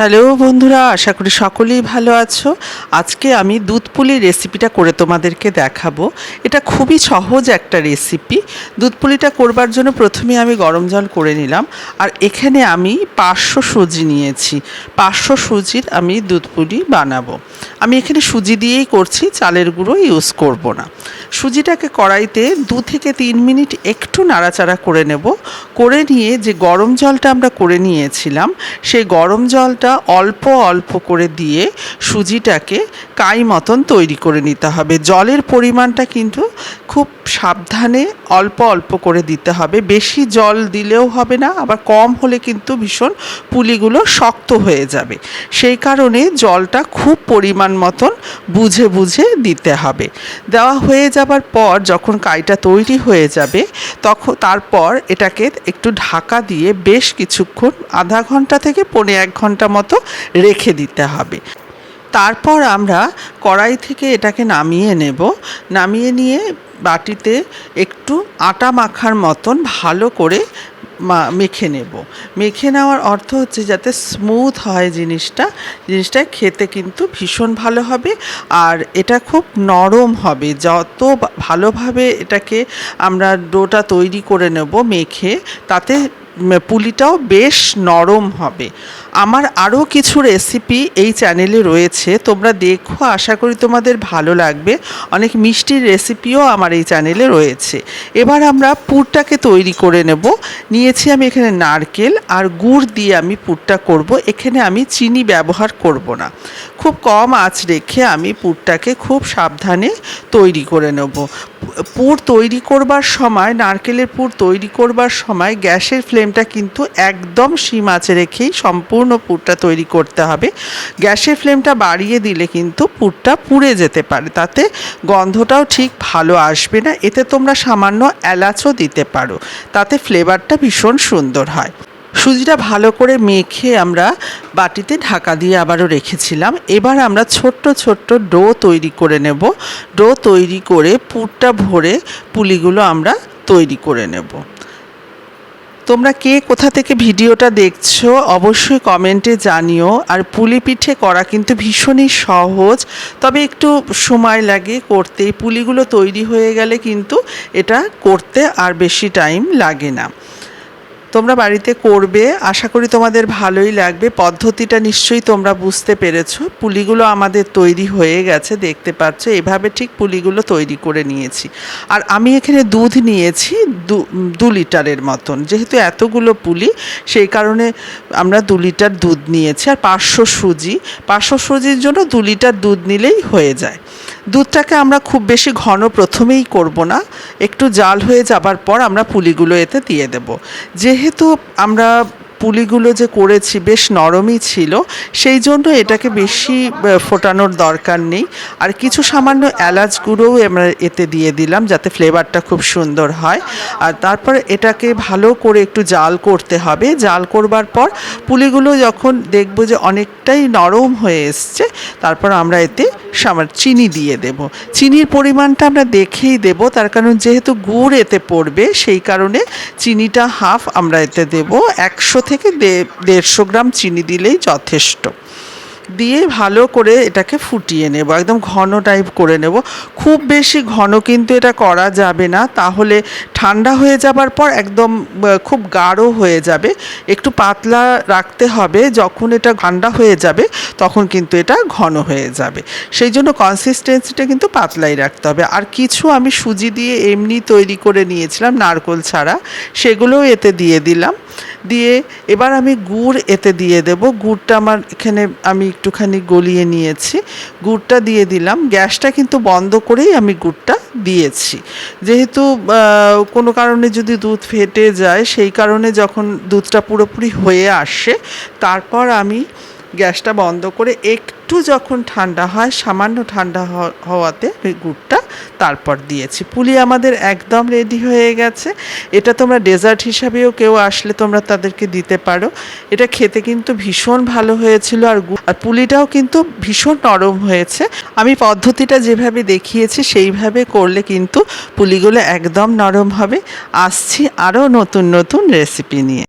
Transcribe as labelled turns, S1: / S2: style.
S1: Hello বন্ধুরা, আশা করি সকলেই ভালো আছো। আজকে আমি দুধ পুলির রেসিপিটা করে তোমাদেরকে দেখাবো। এটা খুবই সহজ একটা রেসিপি দুধ পুলিটা করবার জন্য প্রথমে আমি গরম জল করে নিলাম। আর এখানে আমি পাঁচশো সুজি নিয়েছি। পাঁচশো সুজির আমি দুধ পুলি বানাবো। আমি এখানে সুজি দিয়েই করছি, চালের গুঁড়ো ইউজ করব না। সুজিটাকে কড়াইতে দু থেকে তিন মিনিট একটু নাড়াচাড়া করে নেব। করে নিয়ে যে গরম জলটা আমরা করে নিয়েছিলাম, সেই গরম জলটা অল্প অল্প করে দিয়ে সুজিটাকে কাই মতন তৈরি করে নিতে হবে। জলের পরিমাণটা কিন্তু খুব সাবধানে অল্প অল্প করে দিতে হবে। বেশি জল দিলেও হবে না, আবার কম হলে কিন্তু ভীষণ পুলিগুলো শক্ত হয়ে যাবে। সেই কারণে জলটা খুব পরিমাণ মতন বুঝে বুঝে দিতে হবে। দেওয়া হয়ে যাবার পর যখন কাইটা তৈরি হয়ে যাবে, তখন তারপর এটাকে একটু ঢাকা দিয়ে বেশ কিছুক্ষণ, আধা ঘণ্টা থেকে পৌনে এক ঘণ্টা মতো রেখে দিতে হবে। তারপর আমরা কড়াই থেকে এটাকে নামিয়ে নেব। নামিয়ে নিয়ে বাটিতে একটু আটা মাখার মতন ভালো করে মেখে নেব। মেখে নেওয়ার অর্থ হচ্ছে যাতে স্মুথ হয় জিনিসটা। জিনিসটা খেতে কিন্তু ভীষণ ভালো হবে আর এটা খুব নরম হবে। যত ভালোভাবে এটাকে আমরা ডোটা তৈরি করে নেব মেখে, তাতে পুলিটাও বেশ নরম হবে। আমার আরও কিছু রেসিপি এই চ্যানেলে রয়েছে, তোমরা দেখো, আশা করি তোমাদের ভালো লাগবে। অনেক মিষ্টির রেসিপিও আমার এই চ্যানেলে রয়েছে। এবার আমরা পুরটাকে তৈরি করে নেব। নিয়েছি আমি এখানে নারকেল আর গুড় দিয়ে আমি পুরটা করব। এখানে আমি চিনি ব্যবহার করব না। খুব কম আঁচ রেখে আমি পুরটাকে খুব সাবধানে তৈরি করে নেব। পুর তৈরি করবার সময়, নারকেলের পুর তৈরি করবার সময় গ্যাসের ফ্লেমটা কিন্তু একদম সিম আঁচে রেখেই সম্পূর্ণ পুরটা তৈরি করতে হবে। গ্যাসের ফ্লেমটা বাড়িয়ে দিলে কিন্তু পুরটা পুড়ে যেতে পারে, তাতে গন্ধটাও ঠিক ভালো আসবে না। এতে তোমরা সামান্য এলাচও দিতে পারো, তাতে ফ্লেভারটা ভীষণ সুন্দর হয়। সুজিটা ভালো করে মেখে আমরা বাটিতে ঢাকা দিয়ে আবারও রেখেছিলাম। এবার আমরা ছোট্ট ছোট্ট ডো তৈরি করে নেব। ডো তৈরি করে পুরটা ভরে পুলিগুলো আমরা তৈরি করে নেব। তোমরা কে কোথা থেকে ভিডিওটা দেখছ, অবশ্যই কমেন্টে জানিও। আর পুলি পিঠে করা কিন্তু ভীষণই সহজ, তবে একটু সময় লাগে করতে। পুলিগুলো তৈরি হয়ে গেলে কিন্তু এটা করতে আর বেশি টাইম লাগে না। তোমরা বাড়িতে করবে, আশা করি তোমাদের ভালোই লাগবে। পদ্ধতিটা নিশ্চয়ই তোমরা বুঝতে পেরেছ। পুলিগুলো আমাদের তৈরি হয়ে গেছে, দেখতে পাচ্ছ। এভাবে ঠিক পুলিগুলো তৈরি করে নিয়েছি। আর আমি এখানে দুধ নিয়েছি দু লিটারের মতন। যেহেতু এতগুলো পুলি, সেই কারণে আমরা দু লিটার দুধ নিয়েছি আর পাঁচশো সুজি। পাঁচশো সুজির জন্য দু লিটার দুধ নিলেই হয়ে যায়। দুধটাকে আমরা খুব বেশি ঘন প্রথমেই করব না। একটু জাল হয়ে যাবার পর আমরা পুলিগুলো এতে দিয়ে দেব। যেহেতু আমরা পুলিগুলো যে করেছি বেশ নরমই ছিল, সেই জন্য এটাকে বেশি ফোটানোর দরকার নেই। আর কিছু সামান্য এলাচ গুঁড়োও আমরা এতে দিয়ে দিলাম যাতে ফ্লেভারটা খুব সুন্দর হয়। আর তারপর এটাকে ভালো করে একটু জাল করতে হবে। জাল করবার পর পুলিগুলো যখন দেখব যে অনেকটাই নরম হয়ে এসছে, তারপর আমরা এতে সামার চিনি দিয়ে দেব। চিনির পরিমাণটা আমরা দেখেই দেব, তার কারণ যেহেতু গুড় এতে পড়বে, সেই কারণে চিনিটা হাফ আমরা এতে দেব। একশো থেকে দেড়শো গ্রাম চিনি দিলেই যথেষ্ট। দিয়ে ভালো করে এটাকে ফুটিয়ে নেব, একদম ঘন টাইপ করে নেব। খুব বেশি ঘন কিন্তু এটা করা যাবে না, তাহলে ঠান্ডা হয়ে যাবার পর একদম খুব গাঢ় হয়ে যাবে। একটু পাতলা রাখতে হবে, যখন এটা ঠান্ডা হয়ে যাবে, তখন কিন্তু এটা ঘন হয়ে যাবে। সেই জন্য কনসিস্টেন্সিটা কিন্তু পাতলাই রাখতে হবে। আর কিছু আমি সুজি দিয়ে এমনি তৈরি করে নিয়েছিলাম, নারকোল ছাড়া, সেগুলোও এতে দিয়ে দিলাম। দিয়ে এবার আমি গুড় এতে দিয়ে দেব। গুড়টা আমার এখানে আমি একটুখানি গলিয়ে নিয়েছি। গুড়টা দিয়ে দিলাম। গ্যাসটা কিন্তু বন্ধ করেই আমি গুড়টা দিয়েছি। যেহেতু কোনো কারণে যদি দুধ ফেটে যায়, সেই কারণে যখন দুধটা পুরোপুরি হয়ে আসে, তারপর আমি গ্যাসটা বন্ধ করে একটু যখন ঠান্ডা হয়, সামান্য ঠান্ডা হওয়াতে গুড়টা তারপর দিয়েছি। পুলি আমাদের একদম রেডি হয়ে গেছে। এটা তোমরা ডেজার্ট হিসাবেও কেউ আসলে তোমরা তাদেরকে দিতে পারো। এটা খেতে কিন্তু ভীষণ ভালো হয়েছিল আর আর পুলিটাও কিন্তু ভীষণ নরম হয়েছে। আমি পদ্ধতিটা যেভাবে দেখিয়েছি, সেইভাবে করলে কিন্তু পুলিগুলো একদম নরম হবে। আসছি আরও নতুন নতুন রেসিপি নিয়ে।